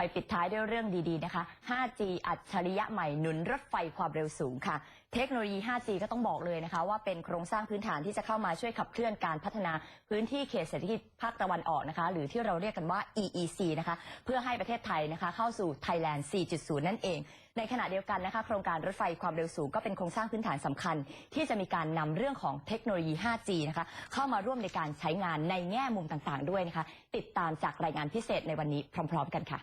ไปปิดท้ายด้วยเรื่องดีๆนะคะ 5G อัจฉริยะใหม่หนุนรถไฟความเร็วสูงค่ะ เทคโนโลยี 5G ก็ต้องบอกเลยนะคะ ว่าเป็นโครงสร้างพื้นฐานที่จะเข้ามาช่วยขับเคลื่อนการพัฒนาพื้นที่เขตเศรษฐกิจภาคตะวันออกนะคะ หรือที่เราเรียกกันว่า EEC นะคะ เพื่อให้ประเทศไทยนะคะ เข้าสู่ Thailand 4.0 นั่นเอง ในขณะเดียวกันนะคะ โครงการรถไฟความเร็วสูงก็เป็นโครงสร้างพื้นฐานสำคัญ ที่จะมีการนำเรื่องของเทคโนโลยี 5G นะคะเข้ามาร่วมในการใช้งานในแง่มุมต่างๆ ด้วยนะคะ ติดตามจากรายงานพิเศษในวันนี้พร้อม ๆ กันค่ะ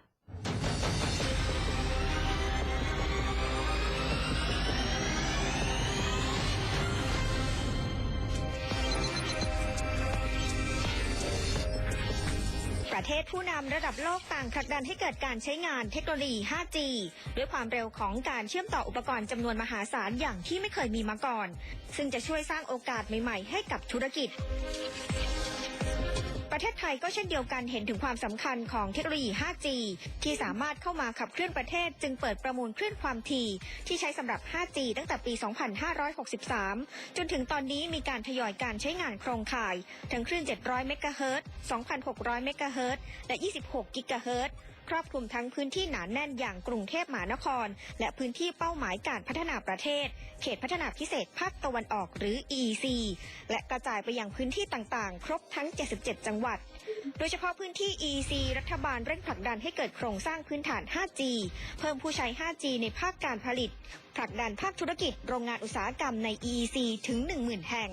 ประเทศผู้นำระดับโลกต่างผลักดันให้เกิดการใช้งานเทคโนโลยี 5G ด้วยความเร็วของการเชื่อมต่ออุปกรณ์จำนวนมหาศาลอย่างที่ไม่เคยมีมาก่อน ซึ่งจะช่วยสร้างโอกาสใหม่ ๆ ให้กับธุรกิจ ประเทศไทยก็เช่นเดียวกันเห็นถึงความสำคัญของเทคโนโลยี 5G ที่สามารถเข้ามาขับเคลื่อนประเทศ จึงเปิดประมูลคลื่นความถี่ที่ใช้สำหรับ 5G ตั้งแต่ปี 2563 จนถึงตอนนี้มีการทยอยการใช้งานโครงข่าย ทั้งคลื่น 700 เมกะเฮิรตซ์ 2,600 เมกะเฮิรตซ์ และ 26 กิกะเฮิรตซ์ ครอบคลุมทั้งพื้นที่หนาแน่นอย่างกรุงเทพมหานคร และพื้นที่เป้าหมายการพัฒนาประเทศ เขตพัฒนาพิเศษภาคตะวันออกหรือ EEC และกระจายไปยังพื้นที่ต่างๆ ครบทั้ง 77 จังหวัด โดยเฉพาะพื้นที่ EEC รัฐบาลเร่งผลักดันให้เกิดโครงสร้างพื้นฐาน 5G เพิ่มผู้ใช้ 5G ในภาคการผลิตผลักดันภาคธุรกิจโรงงานอุตสาหกรรมใน EEC ถึง 10,000 แห่ง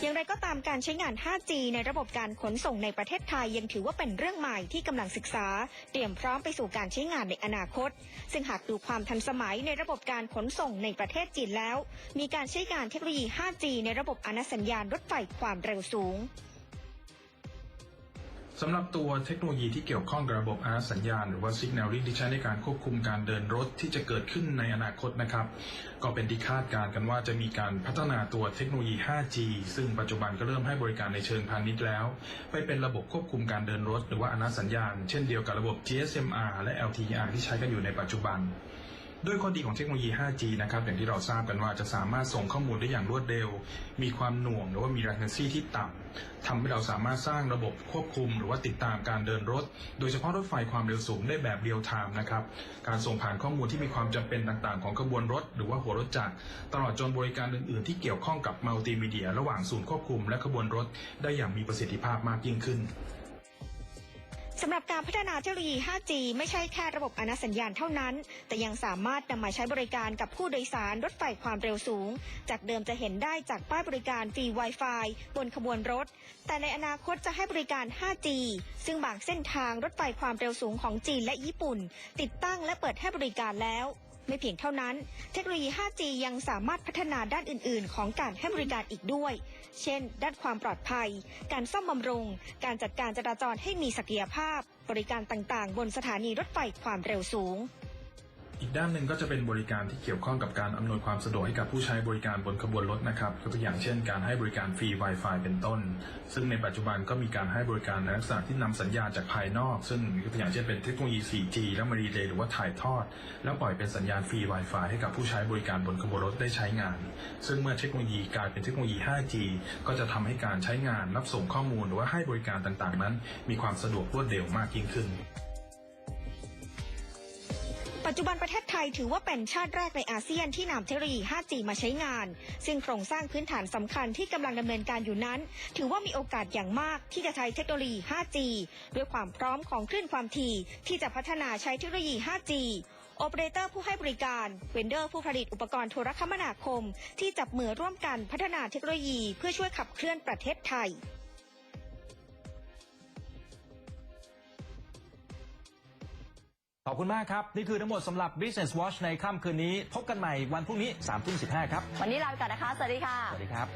อย่างไรก็ตามการใช้งาน 5G ในระบบการขนส่งในประเทศไทยยังถือว่าเป็นเรื่องใหม่ที่กำลังศึกษา เตรียมพร้อมไปสู่การใช้งานในอนาคต ซึ่งหากดูความทันสมัยในระบบการขนส่งในประเทศจีนแล้ว มีการใช้งานเทคโนโลยี 5G ในระบบอนุสัญญาณรถไฟความเร็วสูง สำหรับตัวเทคโนโลยีที่เกี่ยวข้องกับระบบอาสัญญาณ หรือว่า Signaling ที่ใช้ในการควบคุมการเดินรถที่จะเกิดขึ้นในอนาคตนะครับ ก็เป็นที่คาดการณ์กันว่าจะมีการพัฒนาตัวเทคโนโลยี 5G ซึ่งปัจจุบันก็เริ่มให้บริการในเชิงพาณิชย์แล้ว ไปเป็นระบบควบคุมการเดินรถ หรือว่าอนาสัญญาณ เช่นเดียวกับระบบ GSMR และ LTR ที่ใช้กันอยู่ในปัจจุบัน ด้วยข้อดีของเทคโนโลยี 5G นะครับอย่างที่เราทราบกันว่าจะสามารถส่งข้อมูลได้อย่างรวดเร็ว มีความหน่วงหรือว่ามี latency ที่ต่ำทำให้เราสามารถสร้างระบบควบคุม หรือว่าติดตามการเดินรถ โดยเฉพาะรถไฟความเร็วสูงได้แบบเรียลไทม์นะครับการส่งผ่านข้อมูลที่มีความจำเป็นต่างๆ ของขบวนรถ หรือว่าหัวรถจักรตลอดจนบริการอื่นๆ ที่เกี่ยวข้องกับมัลติมีเดีย ระหว่างศูนย์ควบคุมและขบวนรถได้อย่างมีประสิทธิภาพมากยิ่งขึ้น สำหรับการพัฒนาเทคโนโลยี 5G ไม่ใช่แค่ระบบอนาสัญญาณเท่านั้น แต่ยังสามารถนำมาใช้บริการกับผู้โดยสารรถไฟความเร็วสูง จากเดิมจะเห็นได้จากป้ายบริการฟรี Wi-Fi บนขบวนรถ แต่ในอนาคตจะให้บริการ 5G ซึ่งบางเส้นทางรถไฟความเร็วสูงของจีนและญี่ปุ่น ติดตั้งและเปิดให้บริการแล้ว ไม่เพียงเท่านั้น เทคโนโลยี 5G ยังสามารถพัฒนาด้านอื่น ๆ ของการให้บริการอีกด้วย เช่น ด้านความปลอดภัย การซ่อมบำรุง การจัดการจราจรให้มีศักยภาพ บริการต่าง ๆ บนสถานีรถไฟความเร็วสูง อีกด้านหนึ่งก็จะเป็นบริการที่เกี่ยวข้องกับการอำนวยความสะดวกให้กับผู้ใช้บริการบนขบวนรถนะครับยกตัวอย่างเช่น การให้บริการฟรี Wi-Fi เป็นต้น ซึ่งในปัจจุบันก็มีการให้บริการในลักษณะที่นำสัญญาณจากภายนอก ซึ่งยกตัวอย่างเช่นเป็นเทคโนโลยี 4G แล้วมารีเลย์หรือว่าถ่ายทอด แล้วปล่อยเป็นสัญญาณฟรี Wi-Fi ให้กับผู้ใช้บริการบนขบวนรถได้ใช้งาน ซึ่งเมื่อเทคโนโลยีกลายเป็นเทคโนโลยี 5G ก็จะทำให้การใช้งานรับส่งข้อมูล หรือว่าให้บริการต่างๆ นั้น มีความสะดวกรวดเร็วมากยิ่งขึ้น ปัจจุบันประเทศไทยถือว่าเป็นชาติแรกในอาเซียนที่นำเทคโนโลยี 5G มาใช้งาน ซึ่งโครงสร้างพื้นฐานสำคัญที่กำลังดำเนินการอยู่นั้น ถือว่ามีโอกาสอย่างมากที่จะใช้เทคโนโลยี 5G ด้วยความพร้อมของคลื่นความถี่ที่จะพัฒนาใช้เทคโนโลยี 5G โอเปอเรเตอร์ผู้ให้บริการ เวนเดอร์ผู้ผลิตอุปกรณ์โทรคมนาคม ที่จับมือร่วมกันพัฒนาเทคโนโลยี เพื่อช่วยขับเคลื่อนประเทศไทย ขอบคุณมากครับ นี่คือทั้งหมดสำหรับ Business Watch ในค่ำคืนนี้ พบกันใหม่วันพรุ่งนี้3ามทุ่มสิครับ วันนี้ลาไปก่อนนะคะ สวัสดีค่ะ สวัสดีครับ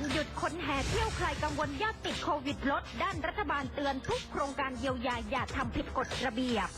ันหยุดคนแห่เที่ยวใครกังวลยอดติดโควิดลด ด้านรัฐบาลเตือนทุกโครงการเยียวยาอย่าทำผิดกฎระเบียบ